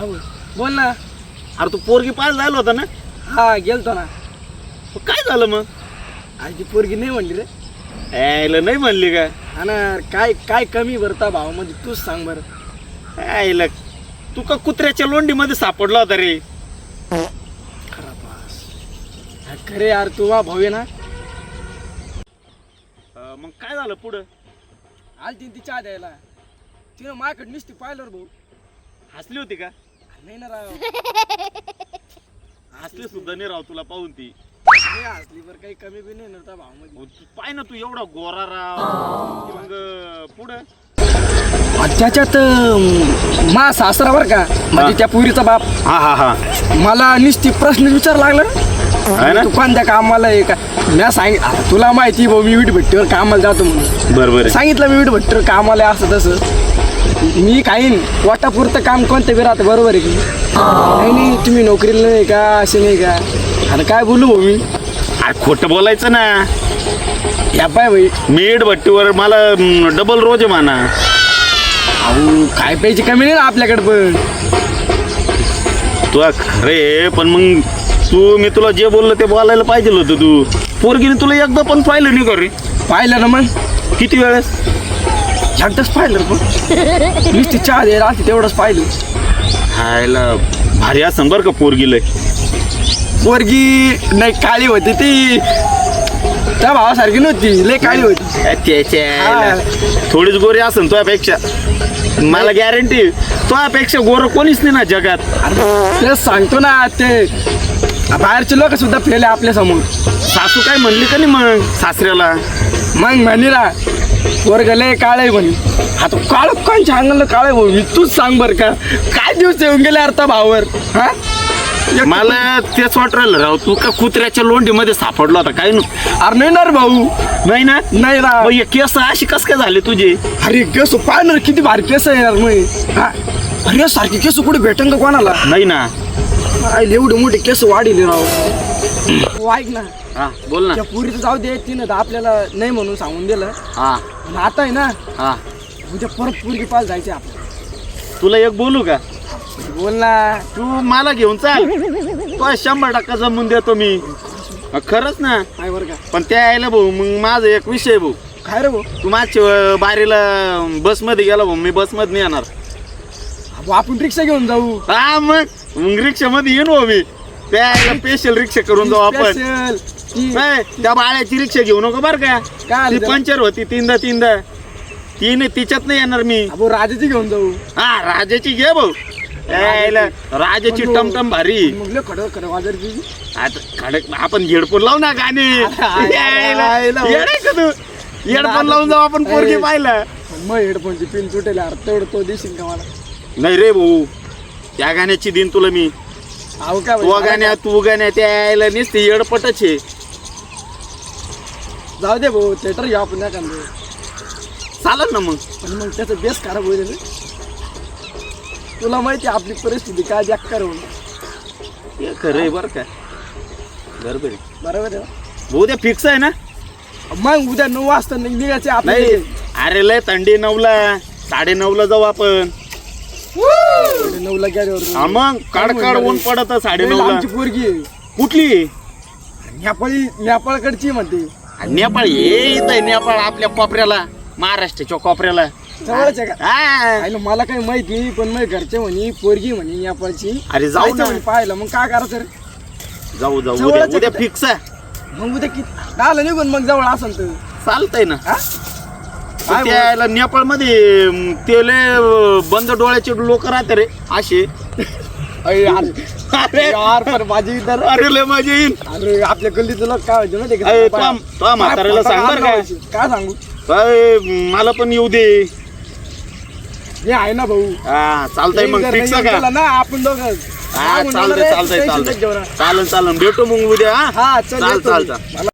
बोल ना. अरे तू पोरगी पास झाला होता ना? हा गेलतो ना. मग काय झालं मग? आज ती पोरगी नाही म्हणली रे. यायला नाही म्हणली का? हा ना काय काय कमी भरता भावामध्ये तूच सांग बरं. यायला तू का कुत्र्याच्या लोंडीमध्ये सापडला होता रे? खरा पास हा, खरे यार तू वा भाऊ आहे ना. अं, मग काय झालं पुढं? आल ती चहा द्यायला तिनं माझ्याकडे नुसती पाहिलं रे भाऊ. हसली होती का? नाही ना राव. हसली सुद्धा नाही राव तुला पाहून ती. नाही हसली बरं काही कमी बी नाही नव्हता भावामध्ये. अहो, तू पाय ना तू एवढा गोरा राव. मग पुढं? त्याच्यात अं, मा सासरा बरं का? म्हणजे त्या पुरीचा बाप. हा हा हा. मला नुसती प्रश्न विचार लागला आहे ना? तू कोणत्या कामाला आहे का? मी आता तुला माहिती भाऊ मी वीट भट्टीवर कामाला जातो म्हणून. बर बर. सांगितलं मी वीट भट्टीवर कामाला आहे असं तसं. मी काही नाही. पोटापुरतं काम कोणतं बी राहतं बरोबर आहे की? नाही नाही तुम्ही नोकरीला नाही का? असे नाही का? आता काय बोलू भाऊ मी? अरे खोटं बोलायचं ना. या पाय भाई. मेड भट्टीवर मला डबल रोज आहे म्हणा. अहो काय प्यायची कमी नाही ना आपल्याकडे पण. तुला खरे पण मग तू मी तुला जे बोललो ते बोलायला पाहिजे होतं तू. पोरगीने तुला एकदा पण पाहिलं नाही का रे? पाहिलं ना मग. किती वेळेस? एकदाच पाहिलं पण नुसती चहा द्यायला आलती तेवढंच पाहिलं. हायला भारी असं बरं का पोरगीला पोरगी नाही काळी होती ती. त्या भावासारखी नव्हती लय काळी होती. त्याच्या थोडीच गोरी असन तुझ्यापेक्षा. मला गॅरंटी तुझ्यापेक्षा गोर कोणीच नाही ना जगात. तेच सांगतो ना ते बाहेरचे लोक सुद्धा फेले आपल्यासमोर. सासू काय म्हणली का नाही मग सासऱ्याला? मग म्हणे ना वर्ग लय काळे म्हणे. आता काळ कोणच्या अंगाला काळे भाऊ मी तूच सांग बर का. काय दिवस येऊन गेले अर्धा भावावर? हा? मला तेच वाट राहिलं राव तू का कुत्र्याच्या लोंडीमध्ये सापडला होता? काय नु अरे नाही ना रे भाऊ. नाही ना? नाही ना. मग हे केस अशी कस काय झाले तुझे? अरे केस पाहणार किती भारी केस आहे यार हा? अरे सारखे केस कुठे भेटन का कोणाला? नाही ना. आय, एवढे मोठे केस वाढीले राव. ऐक ना. हा बोल ना. त्या पुरीचं जाऊ दे तिनं तर आपल्याला नाही म्हणून सांगून दिलं. हा. पण आता आहे ना हा. उद्या परत पुरगी पास जायचे आपण तुला एक बोलू का? बोल ना. तू मला घेऊन चाल. तो शंभर टक्का जमून देतो मी. हा, खरंच ना. काय बरं का? पण त्या यायला भाऊ मग माझा एक विषय भाऊ. काय रे भाऊ? तू मागच्या बारीला बसमध्ये गेला भाऊ मी बसमध्ये नाही येणार. अहो, आपण रिक्षा घेऊन जाऊ. हा मग. मग रिक्षामध्ये येईन भाऊ मी. त्या यायला स्पेशल रिक्षा करून जाऊ आपण. Special. त्या बाळ्याची रिक्षा घेऊ नको बरं का. काय आलं ती त्याला? पंचर होती तीनदा तीनदा. ती नाही तिच्यात नाही येणार मी. राजाची घेऊन जाऊ. हा राजाची घे भाऊ. यायला राजाची पण टमटम भारी. मग लय खडं खडं वाजायची आता खडक आपण हेडफोन लावू ना गाणे. अरे, यायला. आयला. येड आहे का तू? हेडफोन लावून जाऊ आपण पोरगी अरे. पाहिलं मग हेडफोनची पिन तुटेल यार तेवढं तो देशील का मला? नाही रे भाऊ त्या गाण्याची दिन तुला मी. अहो काय तू भाई, गाण्या तू गाण्या त्या यायला नसते येडपटच आहे. जाऊ दे भाऊ थिएटर घेऊ आपण एखादं चालत ना मग. पण मग त्याचं बेस खराब होईल रे. तुला माहिती आहे आपली परिस्थिती काय बेकार होऊन हे खरं आहे बरं का. बरोबर आहे. बरोबर आहे ना? भाऊ ते फिक्स आहे ना? मग उद्या नऊ वाजता निघ- निघायचे नाही आपल्याला. अरे लय थंडी नऊला. साडे नऊला जाऊ आपण. नऊला गेल्यावर हा मग काड काड ऊन पडत साडे नऊला. लांबची पोरगी आहे. कुठली? नेपाळी नेपाळकडची म्हणते. नेपाळ हे आहे नेपाळ आपल्या कोपऱ्याला महाराष्ट्राच्या कोपऱ्याला. जवळच आहे का? हा. आईला मला काही माहिती नाही पण मग घरचे म्हणे पोरगी म्हणे नेपाळची. अरे जाऊ जायचं ना. म्हणे पाहायला मग काय करायचं रे? जाऊ जाऊ जवळच उद्या आहे उद्या का? फिक्स आहे. मग उद्या किती? आलं निघून मग जवळ असेल तर चालतंय ना. हा? काय त्याला नेपाळमध्ये ते लय अं, बंद डोळ्याचे लोक राहते रे असे. अरे यार. अरे. यार माझी इधर अरे लय मजा येईल. अरे आपल्या गल्लीचं लोक काय होते माहिती अरे, का? तो- तो म्हाताऱ्याला काय- सांग बरं काय. काय सांगू? काय, मला पण येऊ दे. हे आहे ना भाऊ. हा चालतंय मग एक जर फिक्स नाही का केला ना आपण दोघं. हा चालतंय चालतंय tension नको घेऊ चालतंय. चालन चालन भेटू मग उद्या हा? हा चल चाल येतो चाल मी. चाल. मला